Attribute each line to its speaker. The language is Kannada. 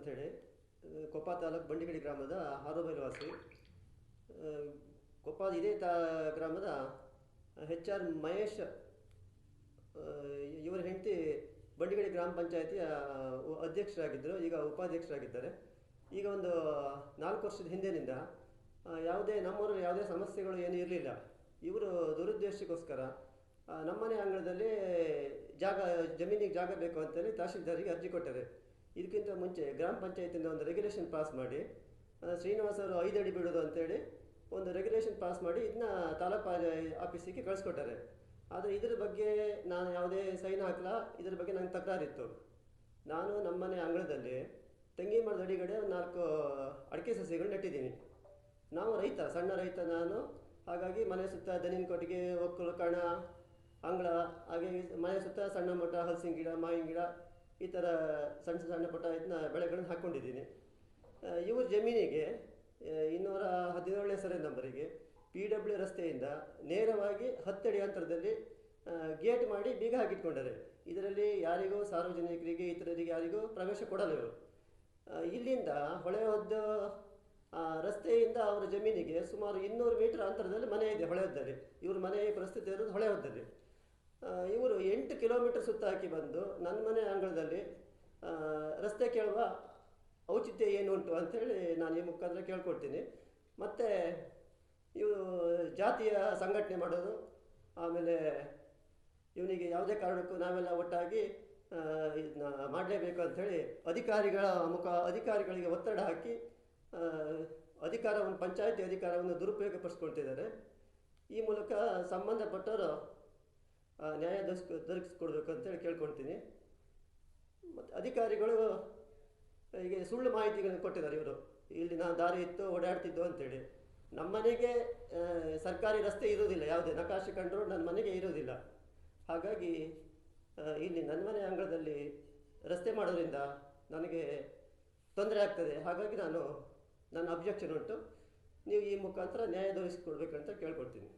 Speaker 1: ಅಂತೇಳಿ ಆ, ಕೊಪ್ಪ ತಾಲೂಕು ಬಂಡಿಗಡಿ ಗ್ರಾಮದ ಹಾರೋಬೈಲು ವಾಸಿ ಆ, ಕೊಪ್ಪ ಇದೇ ತಾ ಗ್ರಾಮದ ಹೆಚ್ ಆರ್ ಮಹೇಶ್ ಇವರ ಹೆಂಡತಿ ಬಂಡಿಗಡಿ ಗ್ರಾಮ ಪಂಚಾಯತಿಯ ಅಧ್ಯಕ್ಷರಾಗಿದ್ದರು. ಈಗ ಉಪಾಧ್ಯಕ್ಷರಾಗಿದ್ದಾರೆ. ಈಗ ಒಂದು ನಾಲ್ಕು ವರ್ಷದ ಹಿಂದಿನಿಂದ ಯಾವುದೇ ನಮ್ಮೂರಲ್ಲಿ ಯಾವುದೇ ಸಮಸ್ಯೆಗಳು ಏನೂ ಇರಲಿಲ್ಲ. ಇವರು ದುರುದ್ದೇಶಕ್ಕೋಸ್ಕರ ನಮ್ಮನೆ ಅಂಗಳದಲ್ಲಿ ಜಾಗ ಜಮೀನಿಗೆ ಜಾಗ ಬೇಕು ಅಂತೇಳಿ ತಹಶೀಲ್ದಾರಿಗೆ ಅರ್ಜಿ ಕೊಟ್ಟರೆ. ಇದಕ್ಕಿಂತ ಮುಂಚೆ ಗ್ರಾಮ ಪಂಚಾಯತಿಂದ ಒಂದು ರೆಗ್ಯುಲೇಷನ್ ಪಾಸ್ ಮಾಡಿ ಶ್ರೀನಿವಾಸ್ ಅವರು ಐದು ಅಡಿ ಬಿಡೋದು ಅಂತೇಳಿ ಒಂದು ರೆಗ್ಯುಲೇಷನ್ ಪಾಸ್ ಮಾಡಿ ಇದನ್ನ ತಾಲೂಕು ಆಫೀಸಿಗೆ ಕಳಿಸ್ಕೊಟ್ಟಾರೆ. ಆದರೆ ಇದ್ರ ಬಗ್ಗೆ ನಾನು ಯಾವುದೇ ಸೈನ್ ಹಾಕಲ್ಲ ಇದ್ರ ಬಗ್ಗೆ ನಂಗೆ ತಕರಾರಿತ್ತು. ನಾನು ನಮ್ಮನೆ ಅಂಗಳದಲ್ಲಿ ತಂಗಿ ಮರದ ಅಡಿಗಡೆ ಒಂದು ನಾಲ್ಕು ಅಡಿಕೆ ಸಸಿಗಳು ನೆಟ್ಟಿದ್ದೀನಿ. ನಾವು ರೈತ, ಸಣ್ಣ ರೈತ ನಾನು. ಹಾಗಾಗಿ ಮನೆ ಸುತ್ತ ದನಿನ ಕೊಟ್ಟಿಗೆ ಒಕ್ಕಲು, ಕಣ, ಅಂಗಳ, ಹಾಗೆ ಮನೆ ಸುತ್ತ ಸಣ್ಣ ಮಟ್ಟ ಹಲಸಿನ ಗಿಡ, ಮಾವಿನ ಗಿಡ ಈ ಥರ ಸಣ್ಣ ಸಣ್ಣ ಪುಟ್ಟ ಇದನ್ನ ಬೆಳೆಗಳನ್ನು ಹಾಕ್ಕೊಂಡಿದ್ದೀನಿ ಇವ್ರ ಜಮೀನಿಗೆ ಇನ್ನೂರ ಹದಿನೇಳನೇ ಸರಿ ನಂಬರಿಗೆ ಪಿ ಡಬ್ಲ್ಯೂ ರಸ್ತೆಯಿಂದ ನೇರವಾಗಿ ಹತ್ತಡಿ ಅಂತರದಲ್ಲಿ ಗೇಟ್ ಮಾಡಿ ಬೀಗ ಹಾಕಿಟ್ಕೊಂಡರೆ. ಇದರಲ್ಲಿ ಯಾರಿಗೂ ಸಾರ್ವಜನಿಕರಿಗೆ ಇತರರಿಗೆ ಯಾರಿಗೂ ಪ್ರವೇಶ ಕೊಡಲ್ಲ ಇವರು. ಇಲ್ಲಿಂದ ಹೊಳೆ ಹೊದ್ದು ಆ, ರಸ್ತೆಯಿಂದ ಅವರ ಜಮೀನಿಗೆ ಸುಮಾರು ಇನ್ನೂರು ಮೀಟರ್ ಅಂತರದಲ್ಲಿ ಮನೆ ಇದೆ ಹೊಳೆ ಹೊದ್ದಲ್ಲಿ ಇವ್ರ ಮನೆ ಪರಿಸ್ಥಿತಿ ಇರೋದು ಹೊಳೆ ಹೊದ್ದಲ್ಲಿ ಇವರು ಎಂಟು ಕಿಲೋಮೀಟರ್ ಸುತ್ತ ಹಾಕಿ ಬಂದು ನನ್ನ ಮನೆ ಅಂಗಳದಲ್ಲಿ ರಸ್ತೆ ಕೇಳುವ ಔಚಿತ್ಯ ಏನು ಉಂಟು ಅಂಥೇಳಿ ನಾನು ಈ ಮುಖಾಂತರ ಕೇಳ್ಕೊಡ್ತೀನಿ. ಮತ್ತು ಇವು ಜಾತಿಯ ಸಂಘಟನೆ ಮಾಡೋದು, ಆಮೇಲೆ ಇವನಿಗೆ ಯಾವುದೇ ಕಾರಣಕ್ಕೂ ನಾವೆಲ್ಲ ಒಟ್ಟಾಗಿ ಇದನ್ನ ಮಾಡಲೇಬೇಕು ಅಂಥೇಳಿ ಅಧಿಕಾರಿಗಳ ಮುಖ, ಅಧಿಕಾರಿಗಳಿಗೆ ಒತ್ತಡ ಹಾಕಿ ಅಧಿಕಾರವನ್ನು, ಪಂಚಾಯಿತಿ ಅಧಿಕಾರವನ್ನು ದುರುಪಯೋಗಪಡಿಸ್ಕೊಳ್ತಿದ್ದಾರೆ. ಈ ಮೂಲಕ ಸಂಬಂಧಪಟ್ಟವರು ನ್ಯಾಯ ಅಂತೇಳಿ ಕೇಳ್ಕೊಳ್ತೀನಿ ಮತ್ತು ಅಧಿಕಾರಿಗಳು, ಹೀಗೆ ಸುಳ್ಳು ಮಾಹಿತಿಗಳನ್ನು ಕೊಟ್ಟಿದ್ದಾರೆ ಇವರು. ಇಲ್ಲಿ ನಾನು ದಾರಿ ಇತ್ತು ಓಡಾಡ್ತಿದ್ದು ಅಂತೇಳಿ. ನಮ್ಮ ಮನೆಗೆ ಸರ್ಕಾರಿ ರಸ್ತೆ ಇರೋದಿಲ್ಲ ಯಾವುದೇ ನಕಾಶೆ ಕಂಡರೂ ನನ್ನ ಮನೆಗೆ ಇರೋದಿಲ್ಲ ಹಾಗಾಗಿ ಇಲ್ಲಿ ನನ್ನ ಮನೆ ಅಂಗಳದಲ್ಲಿ ರಸ್ತೆ ಮಾಡೋದ್ರಿಂದ ನನಗೆ ತೊಂದರೆ ಆಗ್ತದೆ. ಹಾಗಾಗಿ ನಾನು ನನ್ನ ಅಬ್ಜೆಕ್ಷನ್ ಉಂಟು. ನೀವು ಈ ಮುಖಾಂತರ ನ್ಯಾಯ ದೊರಕಿಸ್ಕೊಡ್ಬೇಕಂತ ಕೇಳ್ಕೊಳ್ತೀನಿ.